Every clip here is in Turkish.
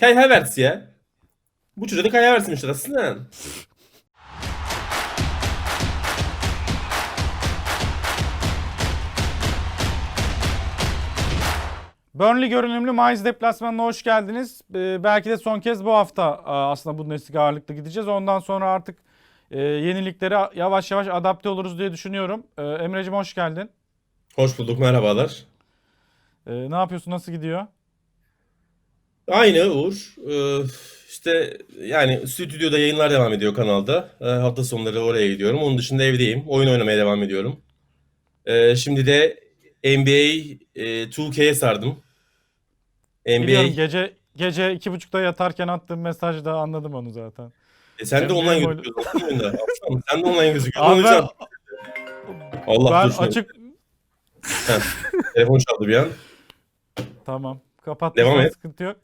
Kai Havertz ya. Bu çocuğa da Kai Havertz'miş aslında. Burnley görünümlü Mainz deplasmanına hoş geldiniz. Ee, belki de son kez bu hafta a, aslında Bundesliga ağırlıklı gideceğiz. Ondan sonra artık e, yeniliklere yavaş yavaş adapte oluruz diye düşünüyorum. Ee, Emre'cim hoş geldin. Hoş bulduk merhabalar. Ee, ne yapıyorsun? Nasıl gidiyor? Aynı Uğur. Ee, işte yani stüdyoda yayınlar devam ediyor kanalda. Ee, hafta sonları oraya gidiyorum. Onun dışında evdeyim. Oyun oynamaya devam ediyorum. Ee, şimdi de NBA e, 2K'ye sardım. NBA. Biliyorum gece gece iki buçukta yatarken attığım mesajda anladım onu zaten. E, sen de online oyun- gözüküyorsun sen de online gözüküyorsun. Ben, Allah ben dur açık Telefon çaldı bir an. tamam. Kapattım. Devam et. Sıkıntı yok.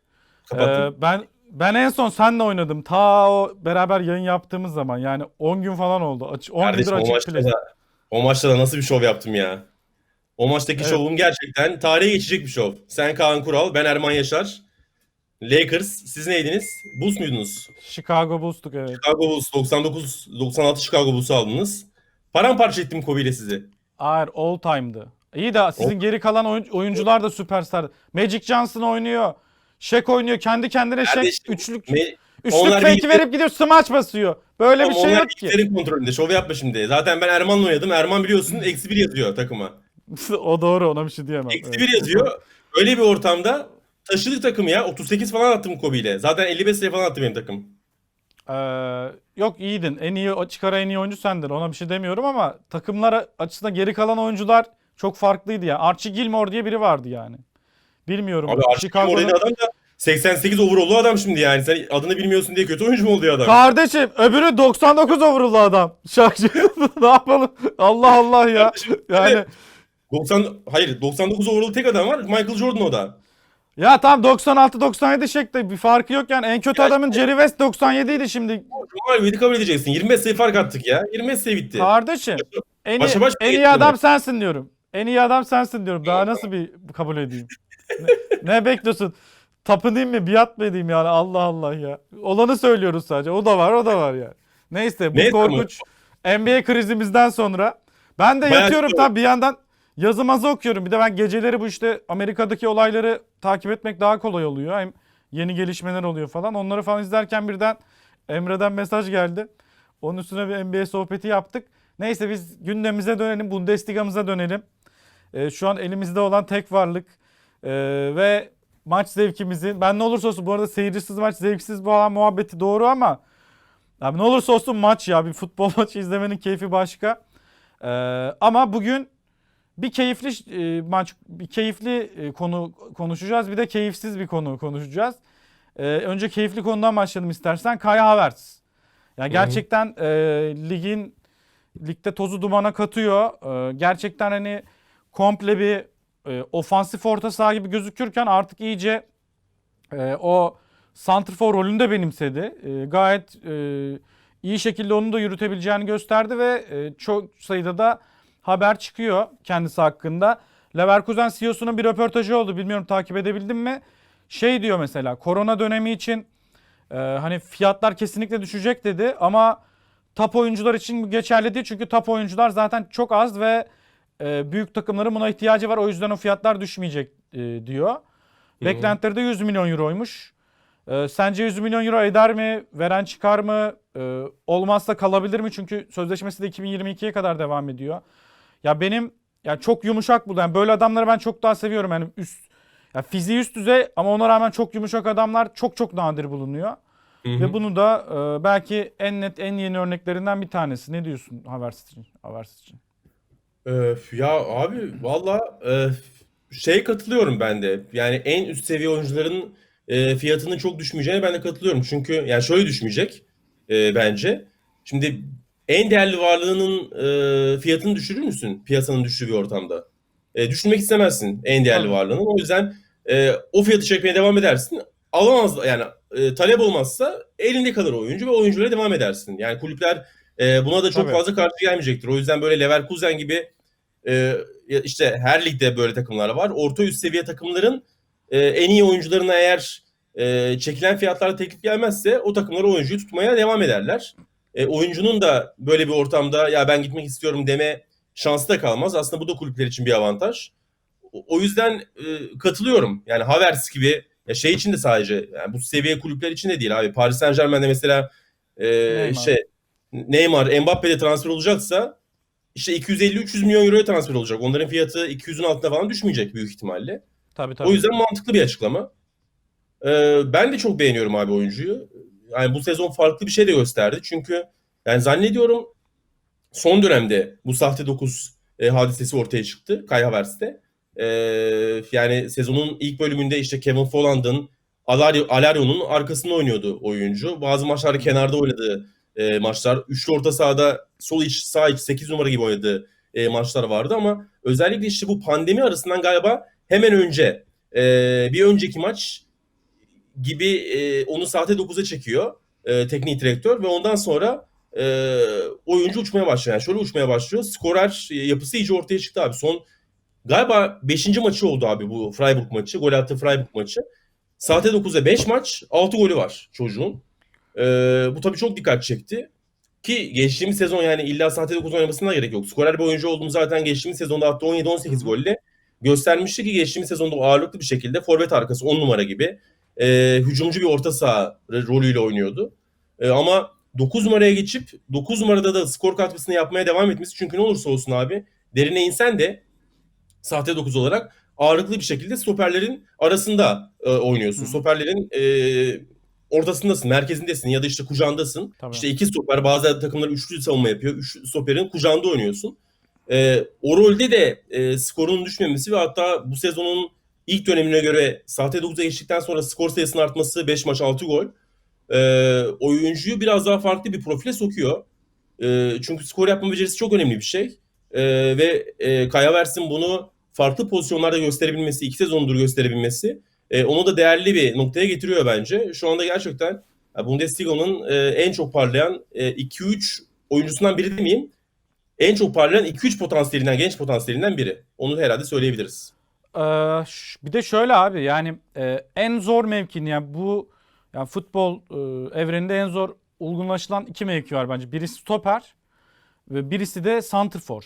Ee, ben ben en son senle oynadım. Ta o beraber yayın yaptığımız zaman. Yani 10 gün falan oldu. Aç, 10 gündür Kardeşim o açık maçta play. da, o maçta da nasıl bir şov yaptım ya. O maçtaki Evet. şovum gerçekten tarihe geçecek bir şov. Sen Kaan Kural, ben Erman Yaşar. Lakers, siz neydiniz? Bulls muydunuz? Chicago Bulls'tuk evet. Chicago Bulls 99 96 Chicago Bulls'u aldınız. Paramparça ettim Kobe ile sizi. Hayır all time'dı. İyi de sizin geri kalan oyun- oyuncular da süperstar. Magic Johnson oynuyor. Shaq oynuyor. Kendi kendine Shaq Kardeşim, üçlük Me- üçlük onlar birlikte- verip gidiyor smaç basıyor. Böyle bir şey yok ki. bilgisayarın kontrolünde. Şov yapma şimdi. Zaten ben Erman'la oynadım. Erman biliyorsun eksi bir yazıyor takıma. o doğru ona bir şey diyemem. Eksi Evet. bir yazıyor. Öyle bir ortamda taşıdık takımı ya. 38 falan attım Kobe ile. Zaten 55 sayı falan attı benim takım. Ee, yok iyiydin. En iyi açık ara en iyi oyuncu sendin. Ona bir şey demiyorum ama takımlar açısından geri kalan oyuncular çok farklıydı ya. Archie Gilmore diye biri vardı yani. Bilmiyorum. Abi Archie dediğin adam da 88 overall'lu adam şimdi yani. Sen adını bilmiyorsun diye kötü oyuncu mu oluyor adam? Kardeşim öbürü 99 overall'lı adam. Şarkı ne yapalım? Allah Allah ya. Yani 90 hayır 99 overall'lu tek adam var. Michael Jordan o da. ya tam 96 97 şekli bir farkı yok yani. En kötü Ya adamın Jerry West 97 idi şimdi. Normal bir kabul edeceksin. 25 sayı fark attık ya. 25 sayı bitti. Kardeşim en iyi, Başa baş en iyi geçti adam sensin diyorum. En iyi adam sensin diyorum. Daha nasıl bir kabul edeyim? ne, ne bekliyorsun? Tapınayım mı? Biat mı edeyim yani? Allah Allah ya. Olanı söylüyoruz sadece. O da var, o da var yani. Neyse bu Neyse korkunç NBA krizimizden sonra ben de Bayağı yatıyorum çok- tabii bir yandan yazı mazı okuyorum. Bir de ben geceleri bu işte Amerika'daki olayları takip etmek daha kolay oluyor. Hem yeni gelişmeler oluyor falan. Onları falan izlerken birden Emre'den mesaj geldi. Onun üstüne bir NBA sohbeti yaptık. Neyse biz gündemimize dönelim. Bundesliga'mıza dönelim. Ee, şu an elimizde olan tek varlık ee, ve maç zevkimizi ben ne olursa olsun bu arada seyircisiz maç zevksiz bu falan muhabbeti doğru ama abi ne olursa olsun maç ya bir futbol maçı izlemenin keyfi başka. Ee, ama bugün bir keyifli e, maç, bir keyifli e, konu konuşacağız. Bir de keyifsiz bir konu konuşacağız. Ee, önce keyifli konudan başlayalım istersen. Kai Havertz. Yani gerçekten e, ligin ligde tozu dumana katıyor. Ee, gerçekten hani komple bir e, ofansif orta saha gibi gözükürken artık iyice e, o santrfor rolünü de benimsedi. E, gayet e, iyi şekilde onu da yürütebileceğini gösterdi ve e, çok sayıda da haber çıkıyor kendisi hakkında. Leverkusen CEO'sunun bir röportajı oldu. Bilmiyorum takip edebildin mi? Şey diyor mesela korona dönemi için e, hani fiyatlar kesinlikle düşecek dedi ama top oyuncular için geçerli değil. Çünkü top oyuncular zaten çok az ve e, büyük takımların buna ihtiyacı var. O yüzden o fiyatlar düşmeyecek e, diyor. Beklentileri de 100 milyon euroymuş. E, sence 100 milyon euro eder mi? Veren çıkar mı? E, olmazsa kalabilir mi? Çünkü sözleşmesi de 2022'ye kadar devam ediyor. Ya benim ya çok yumuşak bu. Yani böyle adamları ben çok daha seviyorum. Yani üst ya fiziği üst düzey ama ona rağmen çok yumuşak adamlar çok çok nadir bulunuyor. Hı hı. Ve bunu da e, belki en net en yeni örneklerinden bir tanesi. Ne diyorsun Havertz için? Havertz için. Öf, ya abi valla e, şey katılıyorum ben de. Yani en üst seviye oyuncuların e, fiyatının çok düşmeyeceğine ben de katılıyorum. Çünkü yani şöyle düşmeyecek e, bence. Şimdi en değerli varlığının e, fiyatını düşürür müsün piyasanın düştüğü bir ortamda? E, düşürmek istemezsin en değerli Tabii. varlığını. O yüzden e, o fiyatı çekmeye devam edersin. Alamaz yani e, talep olmazsa elinde kalır oyuncu ve oyunculara devam edersin. Yani kulüpler e, buna da çok Tabii. fazla karşı gelmeyecektir. O yüzden böyle Leverkusen gibi e, ya işte her ligde böyle takımlar var. Orta üst seviye takımların e, en iyi oyuncularına eğer e, çekilen fiyatlarda teklif gelmezse o takımlar oyuncuyu tutmaya devam ederler. E, oyuncunun da böyle bir ortamda ya ben gitmek istiyorum deme şansı da kalmaz. Aslında bu da kulüpler için bir avantaj. O, o yüzden e, katılıyorum. Yani Havertz gibi ya şey için de sadece yani bu seviye kulüpler için de değil abi. Paris Saint Germain'de mesela e, Neymar. şey Neymar, Mbappe de transfer olacaksa işte 250-300 milyon euroya transfer olacak. Onların fiyatı 200'ün altına falan düşmeyecek büyük ihtimalle. Tabii tabii. O yüzden mantıklı bir açıklama. Ee, ben de çok beğeniyorum abi oyuncuyu. Yani bu sezon farklı bir şey de gösterdi. Çünkü yani zannediyorum son dönemde bu sahte 9 e, hadisesi ortaya çıktı Kai Havertz'te. Ee, yani sezonun ilk bölümünde işte Kevin Folland'ın Alario, Alario'nun arkasında oynuyordu oyuncu. Bazı maçlarda kenarda oynadığı e, maçlar. Üçlü orta sahada sol iç sağ iç 8 numara gibi oynadığı e, maçlar vardı ama özellikle işte bu pandemi arasından galiba hemen önce e, bir önceki maç gibi e, onu sahte 9'a çekiyor e, teknik direktör ve ondan sonra e, oyuncu uçmaya başlıyor. Yani şöyle uçmaya başlıyor. Skorer e, yapısı iyice ortaya çıktı abi. Son galiba 5. maçı oldu abi bu Freiburg maçı. Gol attığı Freiburg maçı. Sahte 9'a 5 maç 6 golü var çocuğun. E, bu tabii çok dikkat çekti. Ki geçtiğimiz sezon yani illa sahte 9 oynamasına gerek yok. Skorer bir oyuncu olduğunu zaten geçtiğimiz sezonda hatta 17-18 golle göstermişti ki geçtiğimiz sezonda ağırlıklı bir şekilde forvet arkası 10 numara gibi e, hücumcu bir orta saha rolüyle oynuyordu. E, ama 9 numaraya geçip 9 numarada da skor katkısını yapmaya devam etmesi çünkü ne olursa olsun abi derine insen de sahte 9 olarak ağırlıklı bir şekilde stoperlerin arasında e, oynuyorsun. Hı. Stoperlerin e, ortasındasın, merkezindesin ya da işte kucağındasın. Tabii. İşte iki stoper bazı takımlar üçlü savunma yapıyor. Üç stoperin kucağında oynuyorsun. E, o rolde de e, skorun düşmemesi ve hatta bu sezonun ilk dönemine göre sahte 9'a geçtikten sonra skor sayısının artması 5 maç 6 gol e, oyuncuyu biraz daha farklı bir profile sokuyor. E, çünkü skor yapma becerisi çok önemli bir şey. E, ve e, Kaya Versin bunu farklı pozisyonlarda gösterebilmesi, iki sezondur gösterebilmesi e, onu da değerli bir noktaya getiriyor bence. Şu anda gerçekten e, Bundesliga'nın e, en çok parlayan e, 2-3 oyuncusundan biri demeyeyim. En çok parlayan 2-3 potansiyelinden, genç potansiyelinden biri. Onu herhalde söyleyebiliriz. Ee, bir de şöyle abi yani e, en zor mevkin yani bu yani futbol e, evreninde en zor olgunlaşılan iki mevki var bence. Birisi stoper ve birisi de santrfor.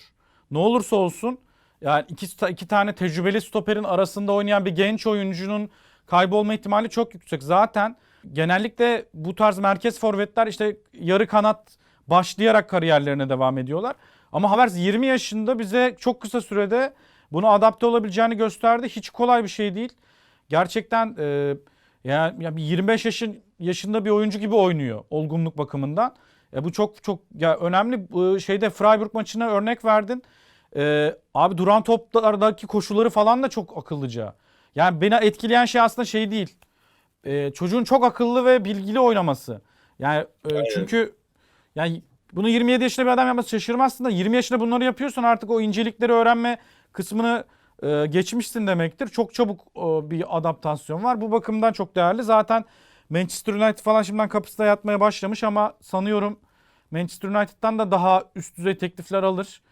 Ne olursa olsun yani iki, iki tane tecrübeli stoperin arasında oynayan bir genç oyuncunun kaybolma ihtimali çok yüksek. Zaten genellikle bu tarz merkez forvetler işte yarı kanat başlayarak kariyerlerine devam ediyorlar. Ama Havertz 20 yaşında bize çok kısa sürede buna adapte olabileceğini gösterdi. Hiç kolay bir şey değil. Gerçekten e, yani, yani bir 25 yaşın yaşında bir oyuncu gibi oynuyor olgunluk bakımından. E, bu çok çok ya önemli. Bu şeyde Freiburg maçına örnek verdin. E, abi duran toplardaki koşuları falan da çok akıllıca. Yani beni etkileyen şey aslında şey değil. E, çocuğun çok akıllı ve bilgili oynaması. Yani e, çünkü yani bunu 27 yaşında bir adam yapması şaşırmazsın da 20 yaşında bunları yapıyorsan artık o incelikleri öğrenme kısmını e, geçmişsin demektir. Çok çabuk e, bir adaptasyon var. Bu bakımdan çok değerli. Zaten Manchester United falan şimdiden kapısında yatmaya başlamış ama sanıyorum Manchester United'dan da daha üst düzey teklifler alır.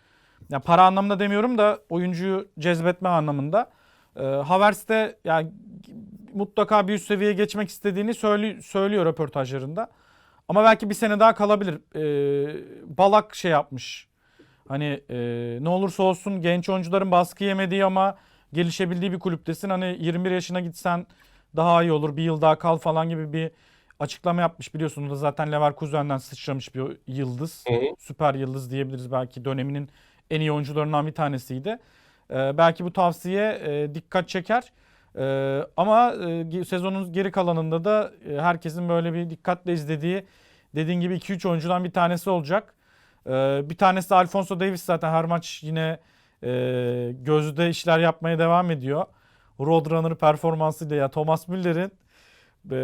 Ya para anlamında demiyorum da oyuncuyu cezbetme anlamında. E, Havertz de yani mutlaka bir üst seviyeye geçmek istediğini söylü- söylüyor röportajlarında. Ama belki bir sene daha kalabilir. Ee, Balak şey yapmış. Hani e, ne olursa olsun genç oyuncuların baskı yemediği ama gelişebildiği bir kulüptesin. Hani 21 yaşına gitsen daha iyi olur. Bir yıl daha kal falan gibi bir açıklama yapmış biliyorsun. O da zaten Leverkusen'den sıçramış bir yıldız. Hı hı. Süper yıldız diyebiliriz belki. Döneminin en iyi oyuncularından bir tanesiydi. Ee, belki bu tavsiye e, dikkat çeker. Ee, ama e, sezonun geri kalanında da e, herkesin böyle bir dikkatle izlediği dediğin gibi 2-3 oyuncudan bir tanesi olacak. Ee, bir tanesi de Alfonso Davis zaten her maç yine e, gözde işler yapmaya devam ediyor. Roadrunner performansıyla ya Thomas Müller'in e,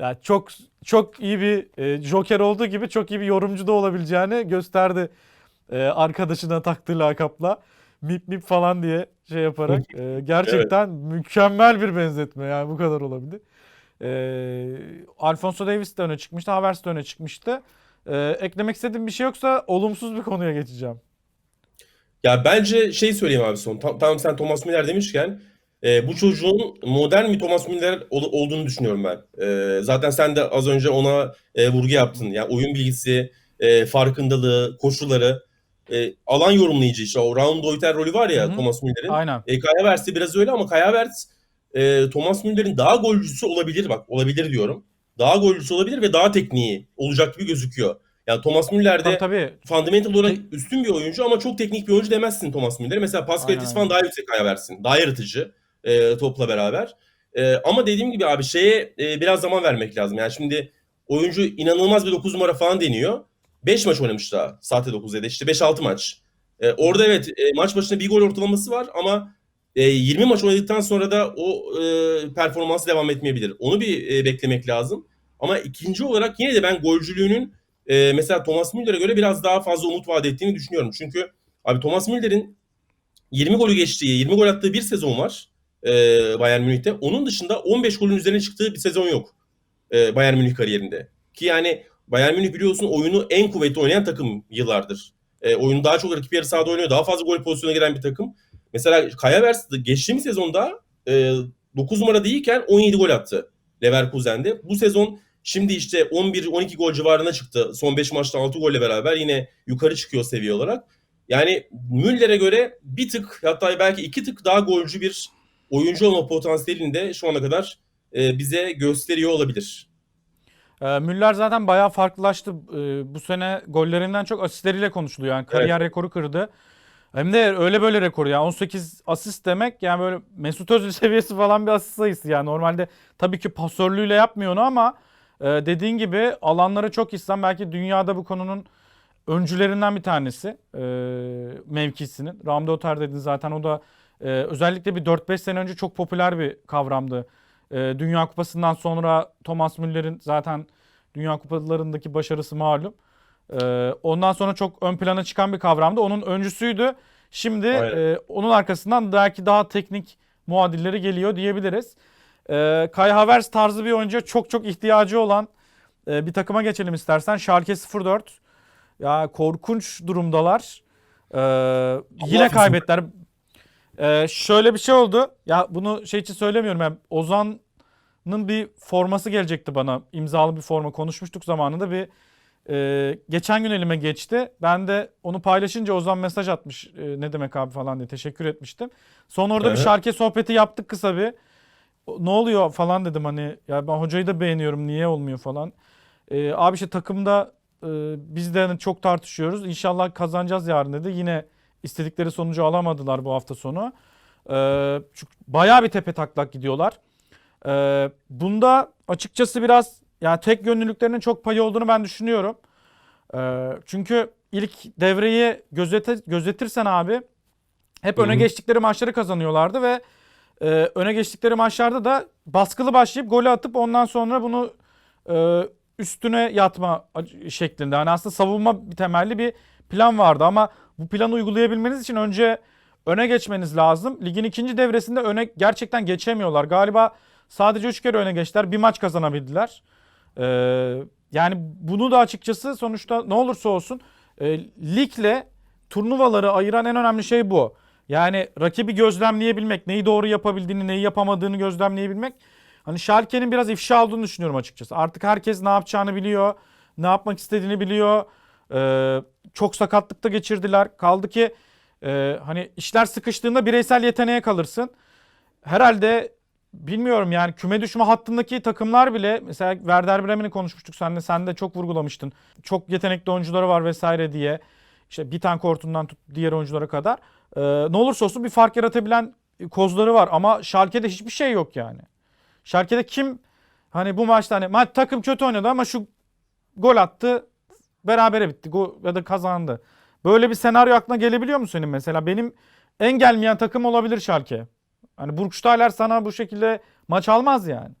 yani çok çok iyi bir e, joker olduğu gibi çok iyi bir yorumcu da olabileceğini gösterdi e, arkadaşına taktığı lakapla. Mip mip falan diye şey yaparak e, gerçekten mükemmel bir benzetme yani bu kadar olabilir. E, Alfonso Davis de öne çıkmıştı, Havertz de öne çıkmıştı. E, eklemek istediğim bir şey yoksa olumsuz bir konuya geçeceğim. Ya bence şey söyleyeyim abi son. Tam, tamam sen Thomas Müller demişken e, bu çocuğun modern bir Thomas Müller ol- olduğunu düşünüyorum ben. E, zaten sen de az önce ona e, vurgu yaptın. Yani oyun bilgisi, e, farkındalığı, koşuları, e, alan yorumlayıcı işte o Raun Deuter rolü var ya Hı hı. Thomas Müller'in. Aynen. E, Kai Havertz de biraz öyle ama Kai Havertz e, Thomas Müller'in daha golcüsü olabilir bak olabilir diyorum. Daha golcüsü olabilir ve daha tekniği olacak gibi gözüküyor. Yani Thomas Müller de tabii. fundamental olarak Te- üstün bir oyuncu ama çok teknik bir oyuncu demezsin Thomas Müller'e. Mesela pas kalitesi falan daha yüksek Kai Havertz'in. Daha yaratıcı e, topla beraber. E, ama dediğim gibi abi şeye e, biraz zaman vermek lazım. Yani şimdi oyuncu inanılmaz bir 9 numara falan deniyor. 5 maç oynamış daha sahte 9 ya da işte 5-6 maç. E, orada evet e, maç başına bir gol ortalaması var ama e, 20 maç oynadıktan sonra da o e, performansı devam etmeyebilir. Onu bir e, beklemek lazım. Ama ikinci olarak yine de ben golcülüğünün e, mesela Thomas Müller'e göre biraz daha fazla umut vaat ettiğini düşünüyorum. Çünkü abi Thomas Müller'in 20 golü geçtiği, 20 gol attığı bir sezon var e, Bayern Münih'te. Onun dışında 15 golün üzerine çıktığı bir sezon yok e, Bayern Münih kariyerinde. Ki yani Bayern Münih biliyorsun oyunu en kuvvetli oynayan takım yıllardır. E, oyunu daha çok rakip yarı sahada oynuyor. Daha fazla gol pozisyonuna giren bir takım. Mesela Kai Havertz geçtiğimiz sezonda e, 9 numara değilken 17 gol attı Leverkusen'de. Bu sezon şimdi işte 11-12 gol civarına çıktı. Son 5 maçta 6 golle beraber yine yukarı çıkıyor seviye olarak. Yani Müller'e göre bir tık hatta belki iki tık daha golcü bir oyuncu olma potansiyelini de şu ana kadar e, bize gösteriyor olabilir. Ee, Müller zaten bayağı farklılaştı. Ee, bu sene gollerinden çok asistleriyle konuşuluyor. Yani kariyer rekoru kırdı. Hem de öyle böyle rekoru yani 18 asist demek yani böyle Mesut Özil seviyesi falan bir asist sayısı yani normalde tabii ki pasörlüğüyle yapmıyor onu ama e, dediğin gibi alanları çok istem belki dünyada bu konunun öncülerinden bir tanesi e, mevkisinin. Ramde Oter dedin zaten o da e, özellikle bir 4-5 sene önce çok popüler bir kavramdı. E, Dünya Kupası'ndan sonra Thomas Müller'in zaten Dünya Kupalarındaki başarısı malum. E, ondan sonra çok ön plana çıkan bir kavramdı. Onun öncüsüydü. Şimdi Aynen. e, onun arkasından belki daha teknik muadilleri geliyor diyebiliriz. E, Kai Havertz tarzı bir oyuncuya çok çok ihtiyacı olan e, bir takıma geçelim istersen. Schalke 04. Ya korkunç durumdalar. E, yine kaybettiler. E, şöyle bir şey oldu. Ya bunu şey için söylemiyorum. Yani Ozan'ın bir forması gelecekti bana. imzalı bir forma. Konuşmuştuk zamanında bir e, geçen gün elime geçti. Ben de onu paylaşınca Ozan mesaj atmış. E, ne demek abi falan diye teşekkür etmiştim. Sonra orada bir Evet. şarkı sohbeti yaptık kısa bir. Ne oluyor falan dedim hani ya ben hocayı da beğeniyorum niye olmuyor falan. E, abi işte takımda e, biz de hani çok tartışıyoruz. İnşallah kazanacağız yarın dedi. Yine istedikleri sonucu alamadılar bu hafta sonu. E, çünkü bayağı bir tepe taklak gidiyorlar. E, bunda açıkçası biraz yani tek yönlülüklerinin çok payı olduğunu ben düşünüyorum. Ee, çünkü ilk devreyi gözete, gözetirsen abi hep öne geçtikleri maçları kazanıyorlardı ve e, öne geçtikleri maçlarda da baskılı başlayıp golü atıp ondan sonra bunu e, üstüne yatma şeklinde. Hani aslında savunma temelli bir plan vardı ama bu planı uygulayabilmeniz için önce öne geçmeniz lazım. Ligin ikinci devresinde öne gerçekten geçemiyorlar. Galiba sadece 3 kere öne geçtiler. Bir maç kazanabildiler. Ee, yani bunu da açıkçası sonuçta ne olursa olsun e, ligle turnuvaları ayıran en önemli şey bu. Yani rakibi gözlemleyebilmek, neyi doğru yapabildiğini, neyi yapamadığını gözlemleyebilmek. Hani Schalke'nin biraz ifşa olduğunu düşünüyorum açıkçası. Artık herkes ne yapacağını biliyor, ne yapmak istediğini biliyor. Ee, çok sakatlıkta geçirdiler. Kaldı ki e, hani işler sıkıştığında bireysel yeteneğe kalırsın. Herhalde bilmiyorum yani küme düşme hattındaki takımlar bile mesela Werder Bremen'i konuşmuştuk seninle sen de çok vurgulamıştın. Çok yetenekli oyuncuları var vesaire diye. İşte bir tane kortundan tut diğer oyunculara kadar. Ee, ne olursa olsun bir fark yaratabilen kozları var ama Schalke'de hiçbir şey yok yani. Schalke'de kim hani bu maçta hani maç takım kötü oynadı ama şu gol attı berabere bitti gol, ya da kazandı. Böyle bir senaryo aklına gelebiliyor mu senin mesela? Benim en gelmeyen takım olabilir Schalke. Hani Burgstaller sana bu şekilde maç almaz yani.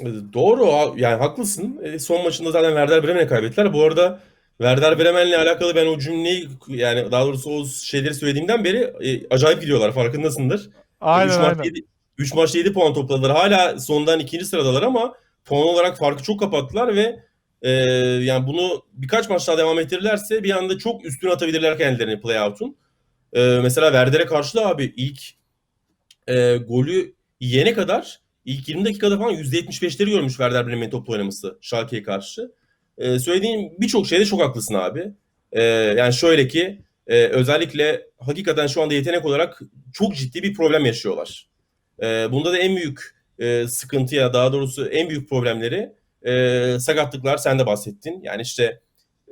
E, Doğru yani haklısın. E, Son maçında zaten Werder Bremen'e kaybettiler. Bu arada Werder Bremen'le alakalı ben o cümleyi yani daha doğrusu o şeyleri söylediğimden beri e, acayip gidiyorlar farkındasındır. Aynen 3 aynen. maçta 7, 3 maçta 7 puan topladılar. Hala sondan ikinci sıradalar ama puan olarak farkı çok kapattılar ve e, yani bunu birkaç maç daha devam ettirirlerse bir anda çok üstüne atabilirler kendilerini playout'un. E, mesela Werder'e karşı da abi ilk e, golü yiyene kadar ilk 20 dakikada falan %75'leri görmüş Werder Bremen'in topla oynaması Schalke'ye karşı. E, söylediğin birçok şeyde çok haklısın abi. E, yani şöyle ki e, özellikle hakikaten şu anda yetenek olarak çok ciddi bir problem yaşıyorlar. E, bunda da en büyük e, sıkıntıya daha doğrusu en büyük problemleri e, sakatlıklar sen de bahsettin. Yani işte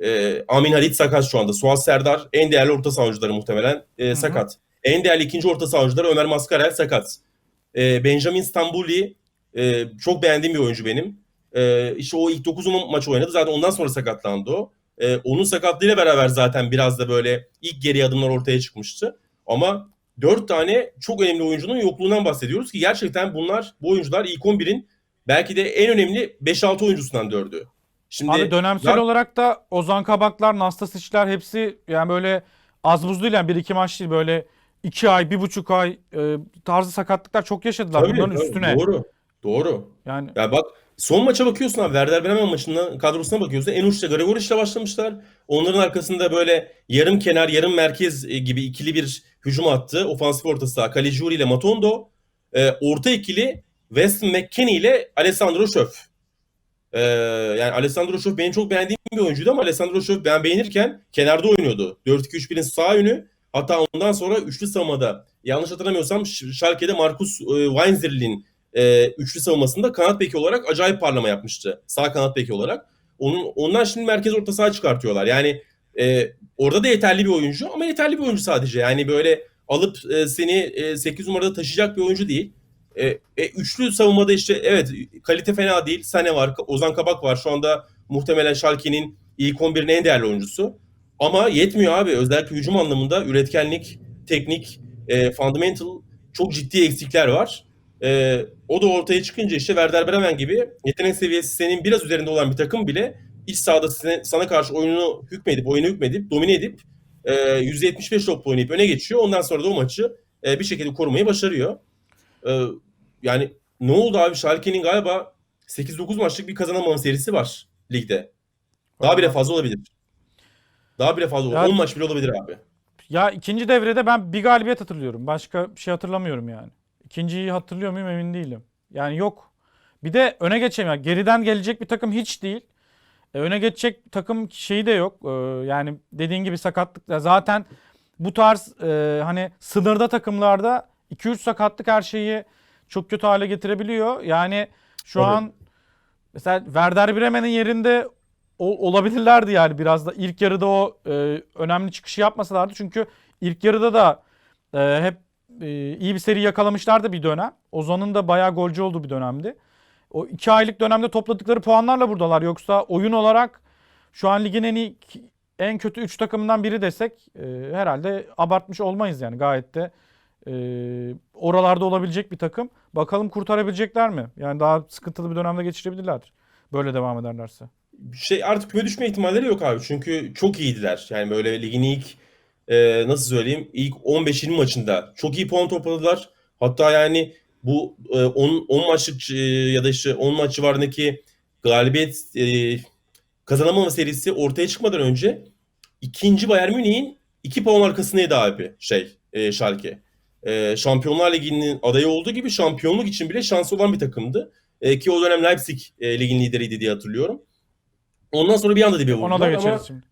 e, Amin Halit sakat şu anda. Suat Serdar en değerli orta saha oyuncuları muhtemelen e, hı. sakat. En değerli ikinci orta saha oyuncuları Ömer Maskarel sakat. E, Benjamin Stambuli e, çok beğendiğim bir oyuncu benim. E, işte o ilk 9 maç oynadı. Zaten ondan sonra sakatlandı o. E, onun sakatlığıyla beraber zaten biraz da böyle ilk geri adımlar ortaya çıkmıştı. Ama 4 tane çok önemli oyuncunun yokluğundan bahsediyoruz ki gerçekten bunlar bu oyuncular ilk 11'in belki de en önemli 5-6 oyuncusundan dördü. Şimdi Abi dönemsel Ya- olarak da Ozan Kabaklar, Nastasic'ler hepsi yani böyle az buz değil yani bir iki maç değil böyle iki ay, bir buçuk ay e, tarzı sakatlıklar çok yaşadılar Tabii, bunların tabii, üstüne. Doğru. Doğru. Yani Ya bak son maça bakıyorsun abi. Werder Bremen maçının kadrosuna bakıyorsun. En uçta Gregoric'le başlamışlar. Onların arkasında böyle yarım kenar, yarım merkez e, gibi ikili bir hücum attı. Ofansif orta saha. Caligiuri ile Matondo. Ee, orta ikili Weston McKennie ile Alessandro Schöpf. Ee, yani Alessandro Schöpf benim çok beğendiğim bir oyuncuydu ama Alessandro Schöpf ben beğenirken kenarda oynuyordu. 4-2-3-1'in sağ yönü. Hatta ondan sonra üçlü savunmada yanlış hatırlamıyorsam Schalke'de Markus e, Weinzierl'in e, üçlü savunmasında kanat beki olarak acayip parlama yapmıştı. Sağ kanat beki olarak. Onun ondan şimdi merkez orta saha çıkartıyorlar. Yani e, orada da yeterli bir oyuncu ama yeterli bir oyuncu sadece. Yani böyle alıp e, seni e, 8 numarada taşıyacak bir oyuncu değil. E, e, üçlü savunmada işte evet kalite fena değil. Sane var, Ozan Kabak var. Şu anda muhtemelen Schalke'nin ilk 11'in en değerli oyuncusu. Ama yetmiyor abi. Özellikle hücum anlamında üretkenlik, teknik, e, fundamental çok ciddi eksikler var. E, o da ortaya çıkınca işte Werder Bremen gibi yetenek seviyesi senin biraz üzerinde olan bir takım bile iç sahada sene- sana karşı oyununu hükmedip, oyunu hükmedip, domine edip e, %75 topla oynayıp öne geçiyor. Ondan sonra da o maçı e, bir şekilde korumayı başarıyor. E, yani ne oldu abi? Schalke'nin galiba 8-9 maçlık bir kazanamama serisi var ligde. Daha bile fazla olabilir. Daha bile fazla. Ya- 10 maç bile olabilir abi. ya ikinci devrede ben bir galibiyet hatırlıyorum. Başka bir şey hatırlamıyorum yani. İkinciyi hatırlıyor muyum emin değilim. Yani yok. Bir de öne geçemiyor. Geriden gelecek bir takım hiç değil. E, öne geçecek takım şeyi de yok. E, yani dediğin gibi sakatlık da zaten bu tarz e, hani sınırda takımlarda 2-3 sakatlık her şeyi çok kötü hale getirebiliyor. Yani şu Tabii. an mesela Werder Bremen'in yerinde o- olabilirlerdi yani biraz da ilk yarıda o e, önemli çıkışı yapmasalardı. Çünkü ilk yarıda da e, hep e, iyi bir seri yakalamışlardı bir dönem. Ozan'ın da bayağı golcü olduğu bir dönemdi. O iki aylık dönemde topladıkları puanlarla buradalar. Yoksa oyun olarak şu an ligin en iyi en kötü 3 takımından biri desek e, herhalde abartmış olmayız yani gayet de e, oralarda olabilecek bir takım. Bakalım kurtarabilecekler mi? Yani daha sıkıntılı bir dönemde geçirebilirler. Böyle devam ederlerse. şey artık küme düşme ihtimalleri yok abi. Çünkü çok iyiydiler. Yani böyle ligin ilk e, nasıl söyleyeyim ilk 15-20 maçında çok iyi puan topladılar. Hatta yani bu e, 10, 10 maçlık e, ya da işte 10 maç civarındaki galibiyet e, kazanamama serisi ortaya çıkmadan önce ikinci Bayern Münih'in 2 puan arkasındaydı abi şey e, Schalke. E, Şampiyonlar Ligi'nin adayı olduğu gibi şampiyonluk için bile şansı olan bir takımdı. E, ki o dönem Leipzig e, ligin lideriydi diye hatırlıyorum. Ondan sonra bir anda dibe vurdular Ona da ama geçeriz şimdi.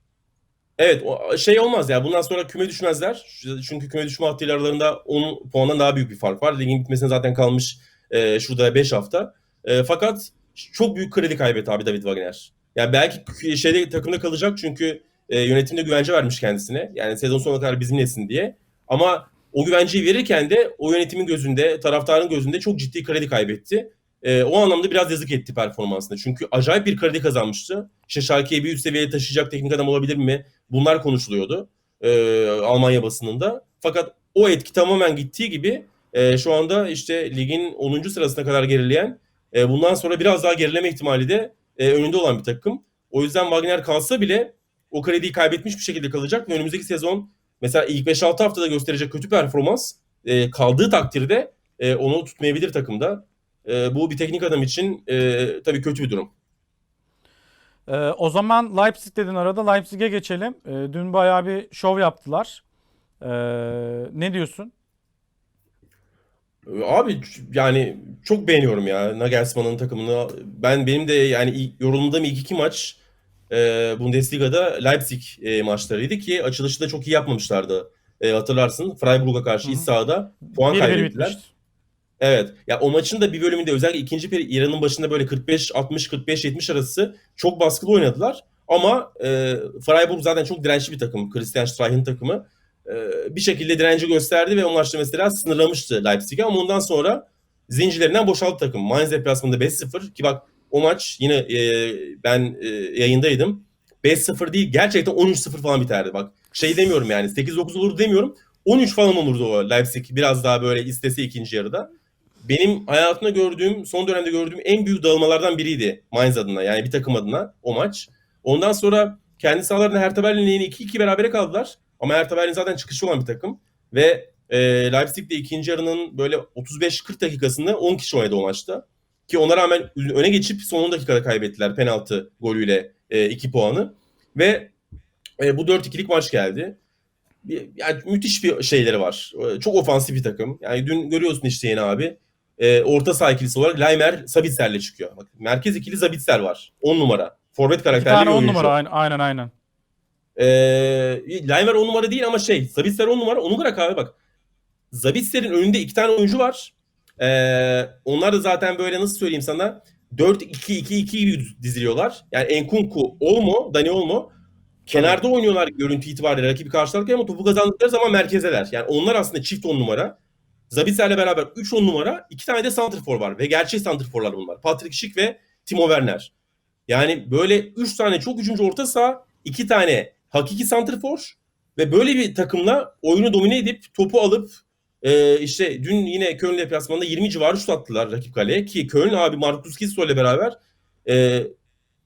evet o şey olmaz ya bundan sonra küme düşmezler. Çünkü küme düşme hattıyla aralarında 10 puandan daha büyük bir fark var. Ligin bitmesine zaten kalmış e, şurada 5 hafta. E, fakat çok büyük kredi kaybetti abi David Wagner. Yani belki şeyde takımda kalacak çünkü e, yönetimde güvence vermiş kendisine. Yani sezon sonuna kadar bizimlesin diye. Ama o güvenceyi verirken de o yönetimin gözünde, taraftarın gözünde çok ciddi kredi kaybetti. E, o anlamda biraz yazık etti performansına. Çünkü acayip bir kredi kazanmıştı. İşte Schalke'yi bir üst seviyeye taşıyacak teknik adam olabilir mi? Bunlar konuşuluyordu e, Almanya basınında. Fakat o etki tamamen gittiği gibi e, şu anda işte ligin 10. sırasına kadar gerileyen, e, bundan sonra biraz daha gerileme ihtimali de e, önünde olan bir takım. O yüzden Wagner kalsa bile o krediyi kaybetmiş bir şekilde kalacak ve önümüzdeki sezon mesela ilk 5-6 haftada gösterecek kötü performans e, kaldığı takdirde e, onu tutmayabilir takımda. E, bu bir teknik adam için e, tabii kötü bir durum. Ee, o zaman Leipzig dedin arada. Leipzig'e geçelim. Ee, dün bayağı bir şov yaptılar. Ee, ne diyorsun? Abi yani çok beğeniyorum ya Nagelsmann'ın takımını. Ben benim de yani yorumladığım ilk iki maç e, Bundesliga'da Leipzig e, maçlarıydı ki açılışı da çok iyi yapmamışlardı. E, hatırlarsın Freiburg'a karşı iç sahada puan 1-1 kaybettiler. Evet. Ya o maçın da bir bölümünde özellikle ikinci İran'ın başında böyle 45 60 45 70 arası çok baskılı oynadılar. Ama e, Freiburg zaten çok dirençli bir takım. Christian Streichel'in takımı. E, bir şekilde direnci gösterdi ve o maçta mesela sınırlamıştı Leipzig'i ama ondan sonra zincirlerinden boşaldı takım. Mainz deplasmanında 5-0 ki bak o maç yine e, ben e, yayındaydım. 5-0 değil gerçekten 13-0 falan biterdi bak. Şey demiyorum yani 8-9 olur demiyorum. 13 falan olurdu o Leipzig biraz daha böyle istese ikinci yarıda benim hayatımda gördüğüm, son dönemde gördüğüm en büyük dağılmalardan biriydi Mainz adına. Yani bir takım adına o maç. Ondan sonra kendi sahalarında Hertha Berlin'le yine 2-2 berabere kaldılar. Ama Hertha Berlin zaten çıkışı olan bir takım. Ve e, Leipzig de ikinci yarının böyle 35-40 dakikasında 10 kişi oynadı o maçta. Ki ona rağmen öne geçip son 10 dakikada kaybettiler penaltı golüyle 2 puanı. Ve e, bu 4-2'lik maç geldi. Yani müthiş bir şeyleri var. E, Çok ofansif bir takım. Yani dün görüyorsun işte yine abi. E, orta saha ikilisi olarak Laimer Sabitzer'le çıkıyor. Bak, merkez ikili Sabitzer var. 10 numara. Forvet karakterli bir 10 oyuncu. numara aynen aynen. aynen. E, Laimer 10 numara değil ama şey Sabitzer 10 numara. Onu bırak abi bak. Zabitzer'in önünde iki tane oyuncu var. E, onlar da zaten böyle nasıl söyleyeyim sana 4-2-2-2 gibi diziliyorlar. Yani Enkunku Olmo, Dani Olmo kenarda oynuyorlar görüntü itibariyle rakibi karşılarken ama topu kazandıkları zaman merkezeler. Yani onlar aslında çift on numara. Zabitzer'le beraber 3 on numara, iki tane de santrfor var ve gerçek santrforlar bunlar. Patrick Schick ve Timo Werner. Yani böyle 3 tane çok hücumcu orta saha, iki tane hakiki santrfor ve böyle bir takımla oyunu domine edip topu alıp e, işte dün yine Köln deplasmanında 20 civarı şut attılar rakip kaleye ki Köln abi Marcus Gisto ile beraber e,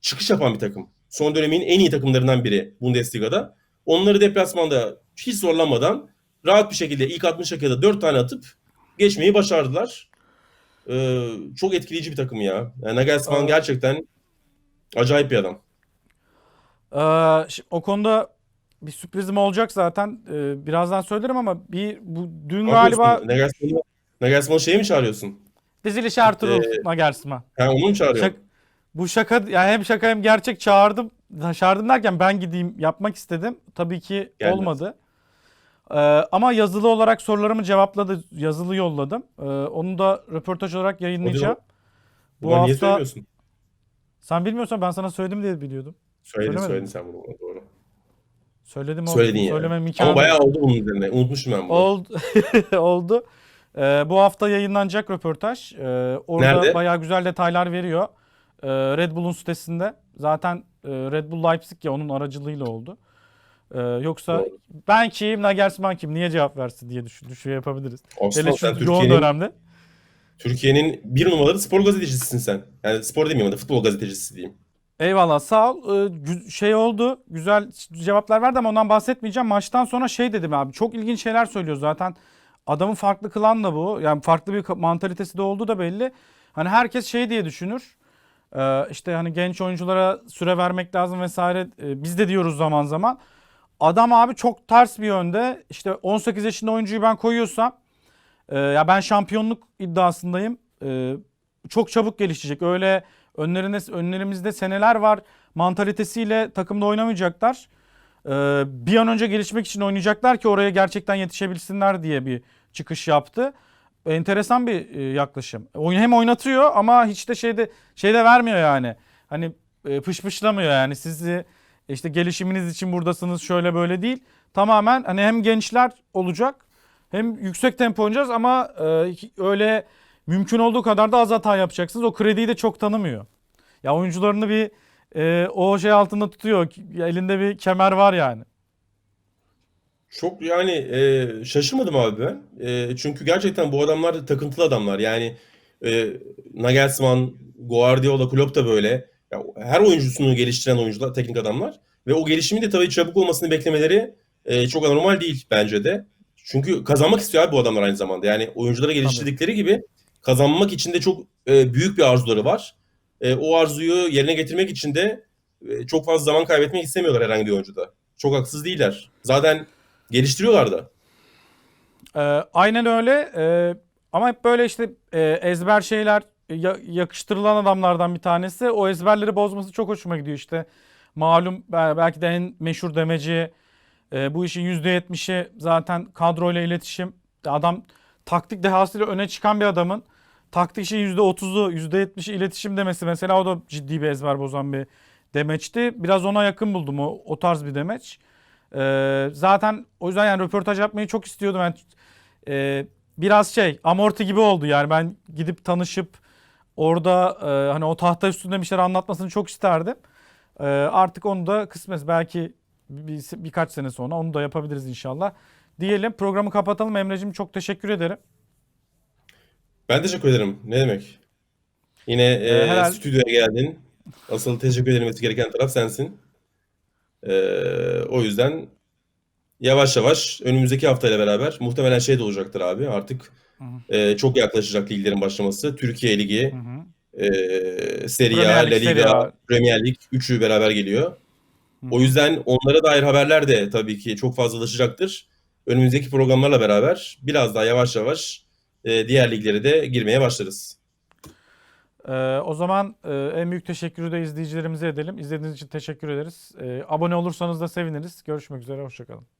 çıkış yapan bir takım. Son dönemin en iyi takımlarından biri Bundesliga'da. Onları deplasmanda hiç zorlanmadan rahat bir şekilde ilk 60 dakikada 4 tane atıp geçmeyi başardılar. Ee, çok etkileyici bir takım ya. Yani Nagelsmann gerçekten acayip bir adam. Ee, o konuda bir sürprizim olacak zaten. Ee, birazdan söylerim ama bir bu dün Ne galiba yapıyorsun? Nagelsmann'ı Nagelsmann'ı şeye mi çağırıyorsun? diziliş Ertuğrul Ee, Nagelsmann. Ha, onu mu çağırıyorsun? Şak- bu şaka yani hem şaka hem gerçek çağırdım. Çağırdım derken ben gideyim yapmak istedim. Tabii ki Gelmez. olmadı. Ee, ama yazılı olarak sorularımı cevapladı. Yazılı yolladım. Ee, onu da röportaj olarak yayınlayacağım. Bu Ulan niye hafta söylemiyorsun? sen bilmiyorsan ben sana söyledim diye biliyordum. Söyledin, Söylemedim. söyledin sen bunu. Söyledim o Söyledin yani. söylemem imkanı Ama bayağı oldu bunun üzerine. Unutmuşum ben bunu. Oldu. oldu. Ee, bu hafta yayınlanacak röportaj. Ee, orada Nerede? bayağı güzel detaylar veriyor. Ee, Red Bull'un sitesinde. Zaten e, Red Bull Leipzig ya onun aracılığıyla oldu. Ee, yoksa Doğru. ben kim, Nagelsmann kim, niye cevap versin diye düşün, düşün yapabiliriz. Aslan Hele şu yoğun Türkiye'nin dönemde. Türkiye'nin bir numaralı spor gazetecisisin sen. Yani spor demeyeyim de futbol gazetecisi diyeyim. Eyvallah sağ ol. Ee, şey oldu. Güzel cevaplar verdi ama ondan bahsetmeyeceğim. Maçtan sonra şey dedim abi. Çok ilginç şeyler söylüyor zaten. Adamın farklı kılan da bu. Yani farklı bir mantalitesi de oldu da belli. Hani herkes şey diye düşünür. Ee, işte hani genç oyunculara süre vermek lazım vesaire. Ee, biz de diyoruz zaman zaman. Adam abi çok ters bir yönde. İşte 18 yaşında oyuncuyu ben koyuyorsam e, ya ben şampiyonluk iddiasındayım. E, çok çabuk gelişecek. Öyle önlerinde önlerimizde seneler var mantalitesiyle takımda oynamayacaklar. E, bir an önce gelişmek için oynayacaklar ki oraya gerçekten yetişebilsinler diye bir çıkış yaptı. Enteresan bir e, yaklaşım. Oyun hem oynatıyor ama hiç de şeyde şeyde vermiyor yani. Hani e, pışpışlamıyor yani sizi işte gelişiminiz için buradasınız şöyle böyle değil. Tamamen hani hem gençler olacak hem yüksek tempo oynayacağız ama e, öyle mümkün olduğu kadar da az hata yapacaksınız. O krediyi de çok tanımıyor. Ya oyuncularını bir e, o şey altında tutuyor. Elinde bir kemer var yani. Çok yani e, şaşırmadım abi ben. E, çünkü gerçekten bu adamlar da takıntılı adamlar. Yani e, Nagelsmann, Guardiola, Klopp da böyle. Ya, her oyuncusunu geliştiren oyuncular, teknik adamlar. Ve o gelişimin de tabii çabuk olmasını beklemeleri e, çok anormal değil bence de. Çünkü kazanmak istiyor abi bu adamlar aynı zamanda. Yani oyunculara geliştirdikleri gibi kazanmak için de çok e, büyük bir arzuları var. E, o arzuyu yerine getirmek için de e, çok fazla zaman kaybetmek istemiyorlar herhangi bir oyuncuda. Çok haksız değiller. Zaten geliştiriyorlar da. Ee, aynen öyle. Ee, ama hep böyle işte e, ezber şeyler ya- yakıştırılan adamlardan bir tanesi. O ezberleri bozması çok hoşuma gidiyor işte. Malum bel- belki de en meşhur demeci e, bu işin %70'i zaten kadroyla iletişim. Adam taktik dehasıyla öne çıkan bir adamın taktik işin %30'u %70'i iletişim demesi mesela o da ciddi bir ezber bozan bir demeçti. Biraz ona yakın buldum o, o tarz bir demeç. Ee, zaten o yüzden yani röportaj yapmayı çok istiyordum. Ben e, biraz şey amorti gibi oldu yani ben gidip tanışıp orada e, hani o tahta üstünde bir şeyler anlatmasını çok isterdim. E, artık onu da kısmet belki bir, birkaç sene sonra onu da yapabiliriz inşallah. Diyelim programı kapatalım. Emre'cim çok teşekkür ederim. Ben teşekkür ederim. Ne demek? Yine e, Ee, herhal- stüdyoya geldin. Asıl teşekkür edilmesi gereken taraf sensin. E, o yüzden yavaş yavaş önümüzdeki haftayla beraber muhtemelen şey de olacaktır abi. Artık e, çok yaklaşacak liglerin başlaması. Türkiye Ligi, Hı hı. e, Serie A, Premier La Lig, Serie Liga, A. Premier Lig üçü beraber geliyor. Hı. O yüzden onlara dair haberler de tabii ki çok fazlalaşacaktır. Önümüzdeki programlarla beraber biraz daha yavaş yavaş e, diğer ligleri de girmeye başlarız. Ee, o zaman e, en büyük teşekkürü de izleyicilerimize edelim. İzlediğiniz için teşekkür ederiz. Ee, abone olursanız da seviniriz. Görüşmek üzere. Hoşçakalın.